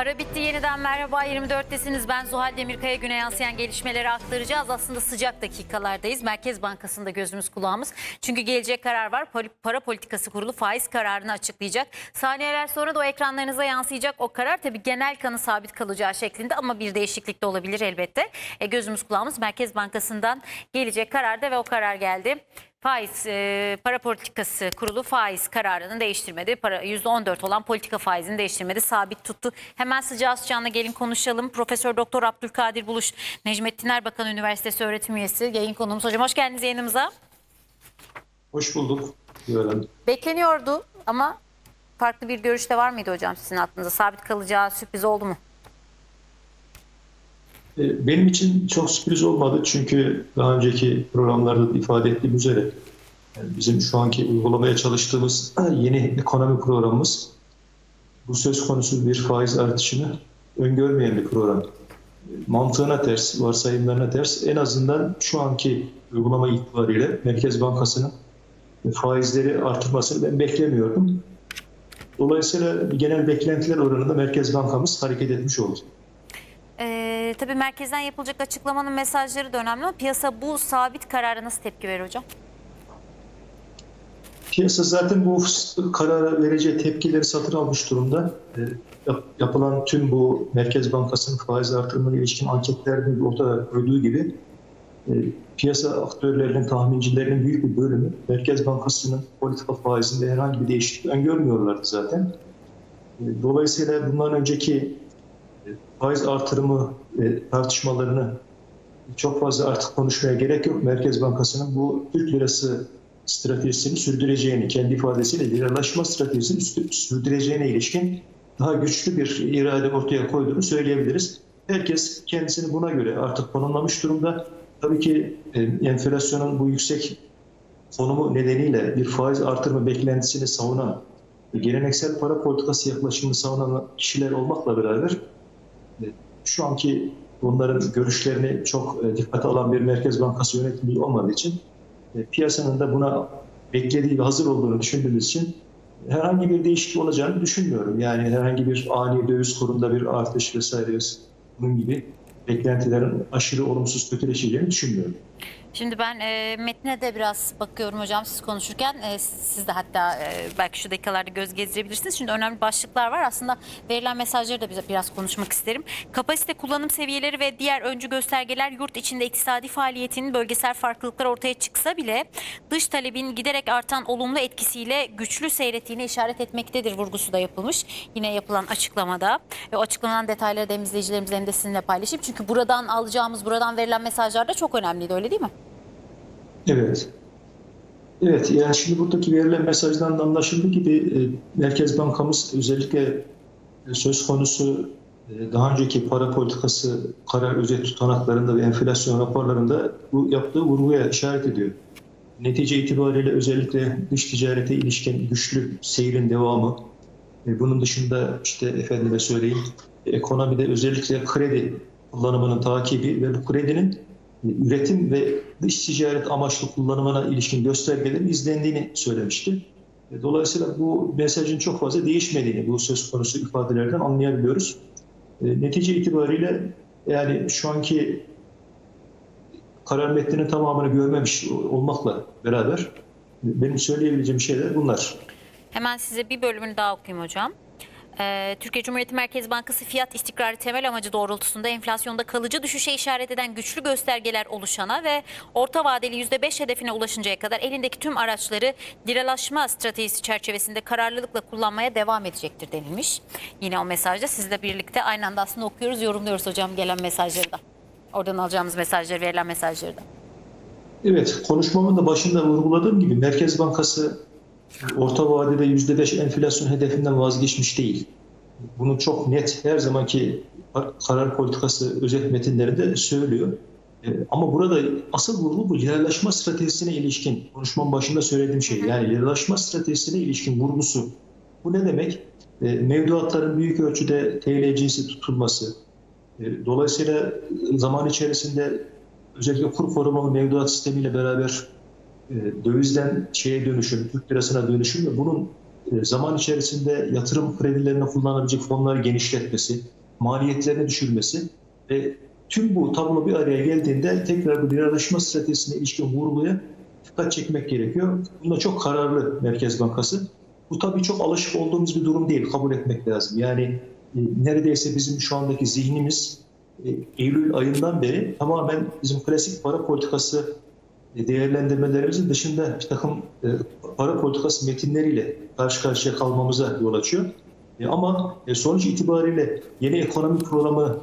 Ara bitti yeniden merhaba 24'tesiniz. Ben Zuhal Demirkaya güne yansıyan gelişmeleri aktaracağız. Aslında sıcak dakikalardayız. Merkez Bankası'nda gözümüz kulağımız. Çünkü gelecek karar var. Para Politikası Kurulu faiz kararını açıklayacak. Saniyeler sonra da o ekranlarınıza yansıyacak o karar tabii genel kanı sabit kalacağı şeklinde ama bir değişiklik de olabilir elbette. E, gözümüz kulağımız Merkez Bankası'ndan gelecek kararda ve o karar geldi. Faiz e, para politikası kurulu faiz kararını değiştirmedi. Para %14 olan politika faizini değiştirmedi. Sabit tuttu. Hemen sıcağı sıcağına gelin konuşalım. Profesör Doktor Abdülkadir Buluş, Necmettin Erbakan Üniversitesi öğretim üyesi, yayın konuğumuz. Hocam hoş geldiniz yayınımıza. Hoş bulduk. Güven. Bekleniyordu ama farklı bir görüş de var mıydı hocam sizin aklınızda? Sabit kalacağı sürpriz oldu mu? Ee, Benim için çok sürpriz olmadı çünkü daha önceki programlarda da ifade ettiğim üzere bizim şu anki uygulamaya çalıştığımız yeni ekonomi programımız bu söz konusu bir faiz artışını öngörmeyen bir program. Mantığına ters, varsayımlarına ters. En azından şu anki uygulama itibariyle Merkez Bankası'nın faizleri artırmasını ben beklemiyordum. Dolayısıyla genel beklentiler oranında Merkez Bankamız hareket etmiş oldu. Ee, tabii merkezden yapılacak açıklamanın mesajları da önemli ama piyasa bu sabit karara nasıl tepki verir hocam? Piyasa zaten bu karara vereceği tepkileri satın almış durumda. E, yap- yapılan tüm bu Merkez Bankası'nın faiz artırımına ilişkin anketlerin ortaya koyduğu gibi e, piyasa aktörlerinin, tahmincilerinin büyük bir bölümü Merkez Bankası'nın politika faizinde herhangi bir değişiklik öngörmüyorlardı zaten. E, dolayısıyla bundan önceki faiz artırımı e, tartışmalarını çok fazla artık konuşmaya gerek yok. Merkez Bankası'nın bu Türk lirası stratejisini sürdüreceğini, kendi ifadesiyle liralaşma stratejisini sü- sürdüreceğine ilişkin daha güçlü bir irade ortaya koyduğunu söyleyebiliriz. Herkes kendisini buna göre artık konumlamış durumda. Tabii ki e, enflasyonun bu yüksek konumu nedeniyle bir faiz artırma beklentisini savunan, geleneksel para politikası yaklaşımını savunan kişiler olmakla beraber şu anki onların görüşlerini çok e, dikkate alan bir Merkez Bankası yönetimi olmadığı için e, piyasanın da buna beklediği ve hazır olduğunu düşündüğümüz için herhangi bir değişiklik olacağını düşünmüyorum. Yani herhangi bir ani döviz kurunda bir artış vesaire bunun gibi beklentilerin aşırı olumsuz kötüleşeceğini düşünmüyorum. Şimdi ben e, metne de biraz bakıyorum hocam siz konuşurken. E, siz de hatta e, belki şu dakikalarda göz gezdirebilirsiniz. Şimdi önemli başlıklar var. Aslında verilen mesajları da bize biraz konuşmak isterim. Kapasite kullanım seviyeleri ve diğer öncü göstergeler yurt içinde iktisadi faaliyetinin bölgesel farklılıklar ortaya çıksa bile dış talebin giderek artan olumlu etkisiyle güçlü seyrettiğine işaret etmektedir vurgusu da yapılmış. Yine yapılan açıklamada. Ve açıklanan detayları da izleyicilerimizle hem de sizinle paylaşayım. Çünkü buradan alacağımız, buradan verilen mesajlar da çok önemliydi öyle değil mi? Evet. Evet, yani şimdi buradaki verilen mesajdan da anlaşıldığı gibi e, Merkez Bankamız özellikle e, söz konusu e, daha önceki para politikası karar özet tutanaklarında ve enflasyon raporlarında bu yaptığı vurguya işaret ediyor. Netice itibariyle özellikle dış ticarete ilişkin güçlü seyrin devamı, bunun dışında işte efendime söyleyeyim ekonomide özellikle kredi kullanımının takibi ve bu kredinin üretim ve dış ticaret amaçlı kullanımına ilişkin göstergelerin izlendiğini söylemişti. E, Dolayısıyla bu mesajın çok fazla değişmediğini bu söz konusu ifadelerden anlayabiliyoruz. E, Netice itibariyle yani şu anki karar metninin tamamını görmemiş olmakla beraber e, benim söyleyebileceğim şeyler bunlar. Hemen size bir bölümünü daha okuyayım hocam. Ee, Türkiye Cumhuriyeti Merkez Bankası fiyat istikrarı temel amacı doğrultusunda enflasyonda kalıcı düşüşe işaret eden güçlü göstergeler oluşana ve orta vadeli %5 hedefine ulaşıncaya kadar elindeki tüm araçları liralaşma stratejisi çerçevesinde kararlılıkla kullanmaya devam edecektir denilmiş. Yine o mesajda sizle birlikte aynı anda aslında okuyoruz, yorumluyoruz hocam gelen mesajları da. Oradan alacağımız mesajları, verilen mesajları da. Evet, konuşmamın da başında vurguladığım gibi Merkez Bankası orta vadede %5 enflasyon hedefinden vazgeçmiş değil. Bunu çok net her zamanki karar politikası özet metinlerinde söylüyor. E, Ama burada asıl vurgu bu liralaşma stratejisine ilişkin, konuşmanın başında söylediğim şey. Yani liralaşma stratejisine ilişkin vurgusu. Bu ne demek? E, Mevduatların büyük ölçüde TL cinsi tutulması. E, Dolayısıyla zaman içerisinde özellikle kur korumalı mevduat sistemiyle beraber dövizden şeye dönüşüm, Türk lirasına dönüşüm ve bunun e, zaman içerisinde yatırım kredilerine kullanabilecek fonları genişletmesi, maliyetlerini düşürmesi ve tüm bu tablo bir araya geldiğinde tekrar bu liralaşma stratejisine ilişkin vurguya dikkat çekmek gerekiyor. Bunda çok kararlı Merkez Bankası. Bu tabii çok alışık olduğumuz bir durum değil, kabul etmek lazım. Yani e, neredeyse bizim şu andaki zihnimiz e, Eylül ayından beri tamamen bizim klasik para politikası e, değerlendirmelerimizin dışında bir takım e, para politikası metinleriyle karşı karşıya kalmamıza yol açıyor. E, Ama e, sonuç itibariyle yeni ekonomi programı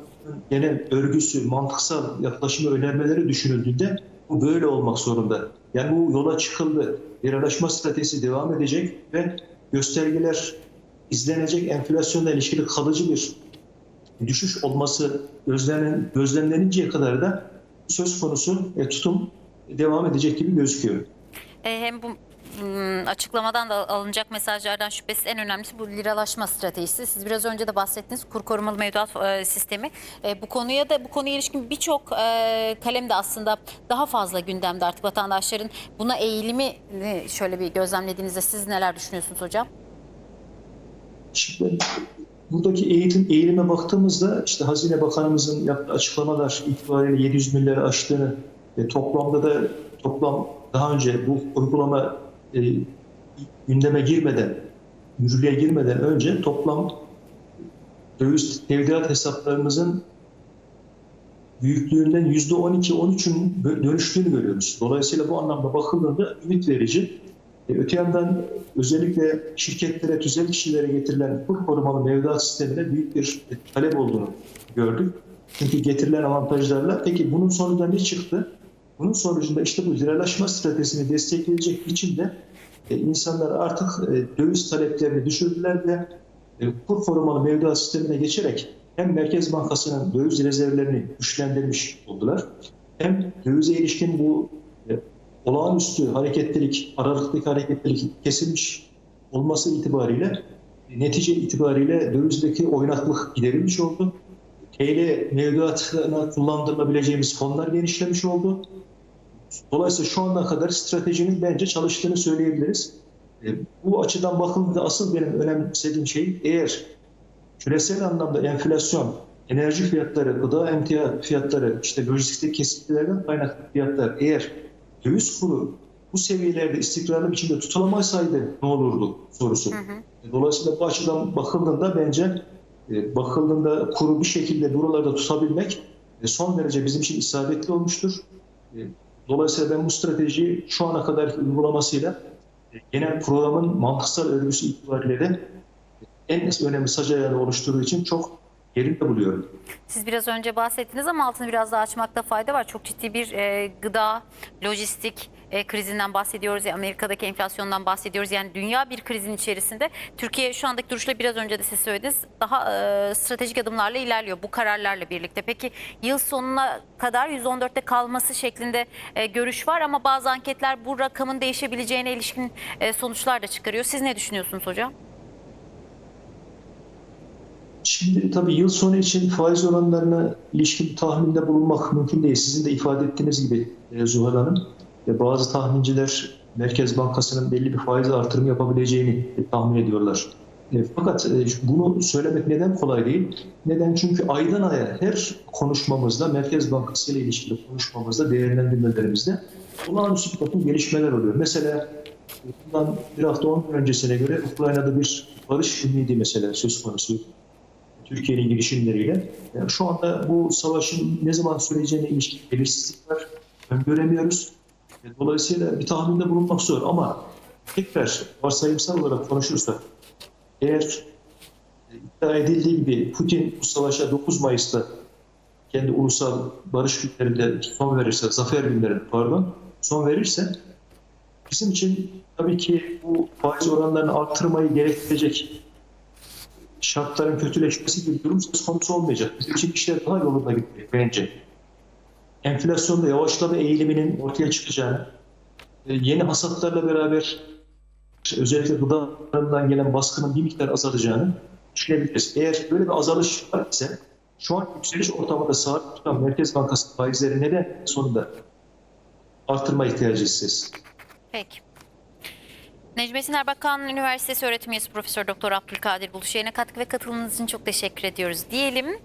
genel örgüsü, mantıksal yaklaşımı önermeleri düşünüldüğünde bu böyle olmak zorunda. Yani bu yola çıkıldı. Liralaşma stratejisi devam edecek ve göstergeler izlenecek enflasyonla ilişkili kalıcı bir düşüş olması gözlenen, gözlemleninceye kadar da söz konusu e, tutum devam edecek gibi gözüküyor. E, hem bu mm, açıklamadan da alınacak mesajlardan şüphesiz en önemlisi bu liralaşma stratejisi. Siz biraz önce de bahsettiniz kur korumalı mevduat e, sistemi. E, bu konuya da bu konuya ilişkin birçok e, kalem de aslında daha fazla gündemde artık vatandaşların buna eğilimi e, şöyle bir gözlemlediğinizde siz neler düşünüyorsunuz hocam? Şimdi buradaki eğitim eğilime baktığımızda işte Hazine Bakanımızın yaptığı açıklamalar itibariyle 700 milyarı aştığını ve toplamda da toplam daha önce bu uygulama e, gündeme girmeden, yürürlüğe girmeden önce toplam döviz tevdiat hesaplarımızın büyüklüğünden %12-13'ün dönüştüğünü görüyoruz. Dolayısıyla bu anlamda bakıldığında ümit verici. E, Öte yandan özellikle şirketlere, tüzel kişilere getirilen kur korumalı mevduat sistemine büyük bir talep olduğunu gördük. Çünkü getirilen avantajlarla peki bunun sonunda ne çıktı? Bunun sonucunda işte bu liralaşma stratejisini destekleyecek biçimde e, insanlar artık e, döviz taleplerini düşürdüler ve e, kur korumalı mevduat sistemine geçerek hem Merkez Bankası'nın döviz rezervlerini güçlendirmiş oldular hem dövize ilişkin bu e, olağanüstü hareketlilik, aralıktaki hareketlilik kesilmiş olması itibariyle e, netice itibariyle dövizdeki oynaklık giderilmiş oldu. TL mevduatına kullandırılabileceğimiz fonlar genişlemiş oldu. Dolayısıyla şu ana kadar stratejinin bence çalıştığını söyleyebiliriz. E, Bu açıdan bakıldığında asıl benim önemsediğim şey eğer küresel anlamda enflasyon, enerji fiyatları, gıda emtia fiyatları, işte lojistikteki kesintilerden kaynaklı fiyatlar eğer döviz kuru bu seviyelerde istikrarlı biçimde tutulamasaydı ne olurdu sorusu. Dolayısıyla bu açıdan bakıldığında bence e, bakıldığında kuru bir şekilde buralarda tutabilmek e, son derece bizim için isabetli olmuştur. E, Dolayısıyla ben bu stratejiyi şu ana kadar uygulamasıyla e, genel programın mantıksal örgüsü itibariyle de en önemli sac ayarını oluşturduğu için çok yerinde buluyorum. Siz biraz önce bahsettiniz ama altını biraz daha açmakta fayda var. Çok ciddi bir e, gıda, lojistik e, krizinden bahsediyoruz. Ya, Amerika'daki enflasyondan bahsediyoruz. Yani dünya bir krizin içerisinde. Türkiye şu andaki duruşla biraz önce de siz söylediniz. Daha e, stratejik adımlarla ilerliyor bu kararlarla birlikte. Peki yıl sonuna kadar 114'te kalması şeklinde e, görüş var ama bazı anketler bu rakamın değişebileceğine ilişkin e, sonuçlar da çıkarıyor. Siz ne düşünüyorsunuz hocam? Şimdi tabii yıl sonu için faiz oranlarına ilişkin tahminde bulunmak mümkün değil. Sizin de ifade ettiğiniz gibi e, Zuhal Hanım. E, bazı tahminciler Merkez Bankası'nın belli bir faiz artırım yapabileceğini tahmin ediyorlar. E, Fakat e, bunu söylemek neden kolay değil? Neden? Çünkü aydan aya her konuşmamızda, Merkez Bankası ile ilişkili konuşmamızda, değerlendirmelerimizde olağanüstü bir takım gelişmeler oluyor. Mesela bundan bir hafta on gün öncesine göre Ukrayna'da bir barış ümidi mesela söz konusu. Türkiye'nin girişimleriyle. Yani şu anda bu savaşın ne zaman süreceğine ilişkin belirsizlik var. E, Dolayısıyla bir tahminde bulunmak zor ama tekrar varsayımsal olarak konuşursak eğer e, iddia edildiği gibi Putin bu savaşa 9 Mayıs'ta kendi ulusal barış günlerinde son verirse, zafer günlerinde pardon, son verirse bizim için tabii ki bu faiz oranlarını arttırmayı gerektirecek şartların kötüleşmesi gibi durum söz konusu olmayacak. Bizim için işler daha yolunda gidecek bence. Enflasyonda yavaşlama eğiliminin ortaya çıkacağını, e, yeni hasatlarla beraber özellikle gıdalarından gelen baskının bir miktar azalacağını düşünebiliriz. Eğer böyle bir azalış var ise şu an yükseliş ortamında sabit tutan Merkez Bankası faizleri neden sonunda artırma ihtiyacı hissediyoruz? Peki. Necmettin Erbakan Üniversitesi öğretim üyesi Profesör Doktor Abdülkadir Buluş yayına katkı ve katılımınız için çok teşekkür ediyoruz diyelim.